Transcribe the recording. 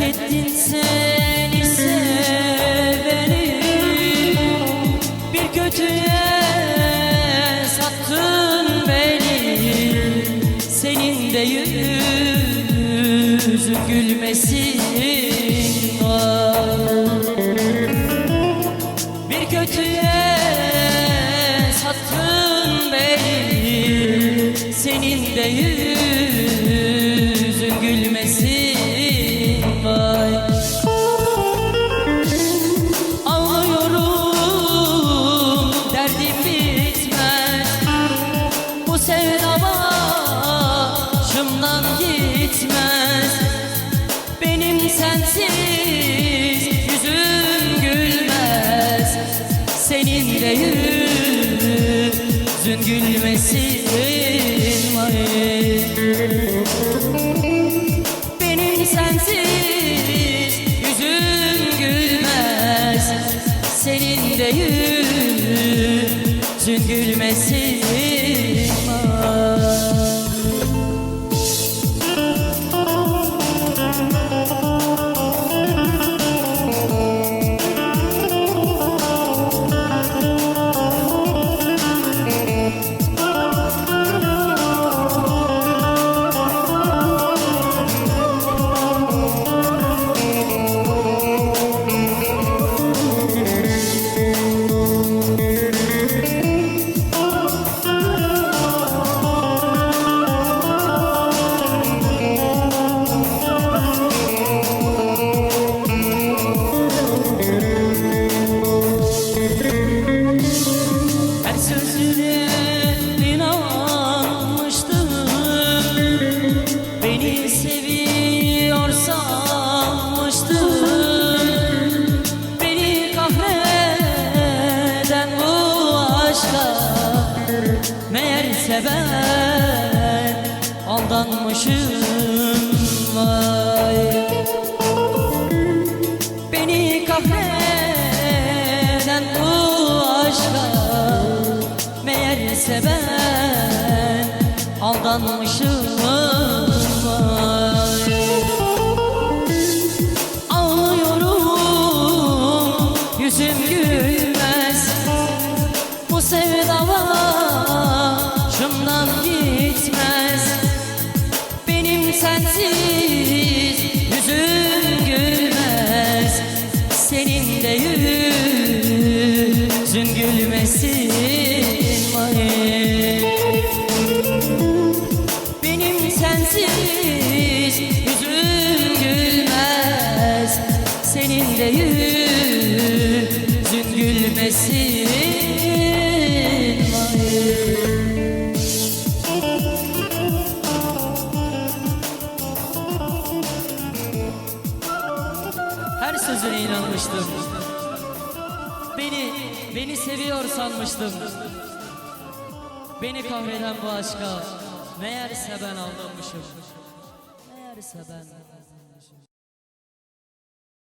Ettin seni seveni Bir kötüye sattın beni. Senin de yüzün gülmesin. Var Bir kötüye sattın beni. Senin de yüzün gitmez. Benim sensiz yüzüm gülmez. Senin de yüzün gülmesin benim sensiz yüzüm gülmez. Senin de yüzün gülmesin sözüne inanmıştım. Beni seviyor Beni kahreden bu aşka Meğerse ben aldanmışım. Vay. Beni kahreden bu aşka Meğerse ben aldanmışım Senin de yüzün gülmesin Her sözüne inanmıştım. Beni, beni seviyor sanmıştım. Beni kahreden bu aşka meğerse ben aldanmışım. Meğerse ben